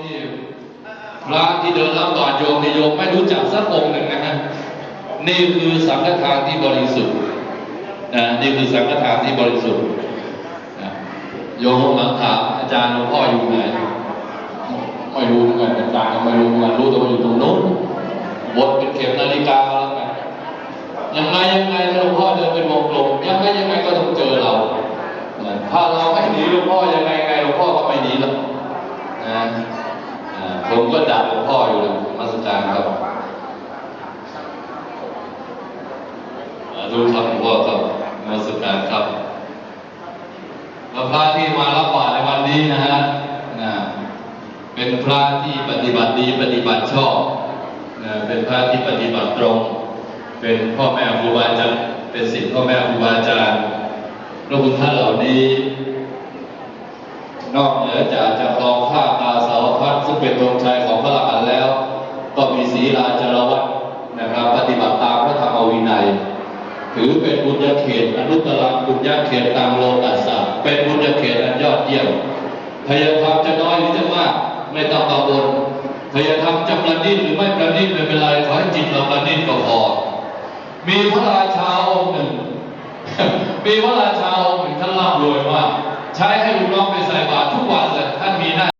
นี่พระที่เดินรับบาตรโยมในโยมไม่รู้จักสักองค์หนึ่งนะฮะนี่คือสังฆทานที่บริสุทธิ์นะนี่คือสังฆทานที่บริสุทธิ์โยมหลังถามอาจารย์หลวงพ่ออยู่ไหนไม่รู้เหมือนกันอาจารย์ก็ไม่รู้เหมือนกันรู้แต่ว่าอยู่ตรงนู้นวนเป็นเข็มนาฬิกาแล้วกันยังไงยังไงหลวงพ่อเดินเป็นวงกลมยังไงยังไงก็ต้องเจอเราถ้าเราไม่หนีหลวงพ่อยังไงยังไงหลวงพ่อก็ไม่หนีหรอกนะอ่า ผมก็ดักหลวงพ่ออยู่เลยมาสการครับดูครับหลวงพ่อครับมาสการครับพระที่มารับบาตรในวันนี้นะฮะนะเป็นพระที่ปฏิบัติดีปฏิบัติชอบนะเป็นพระที่ปฏิบัติตรง เป็นพ่อแม่ครูบาอาจารย์เป็นศิษย์พ่อแม่ครูบาอาจารย์พระคุณท่านเหล่านี้ นอกเหนือจากจะครอง เป็นธงชัยของพระอรหันต์แล้ว ก็มีศีลาจารวัตนะครับ ปฏิบัติตามพระธรรมวินัย ถือเป็นบุญญาเขตอนุตตรบุญญาเขตตามโลกัสสะเป็นบุญญาเขตอันยอดเยี่ยมพยธรรมจะน้อยหรือจะมากไม่ต้องกังวลพยธรรมจะประณีตหรือไม่ประณีตไม่เป็นไรขอให้จิตเราประณีตก็พอมีพระราชาองค์หนึ่งมีพระราชาองค์หนึ่งท่านร่ำรวยมากใช้ให้ลูกน้องไปใส่บาตรทุกวันเลยท่านมีหน้า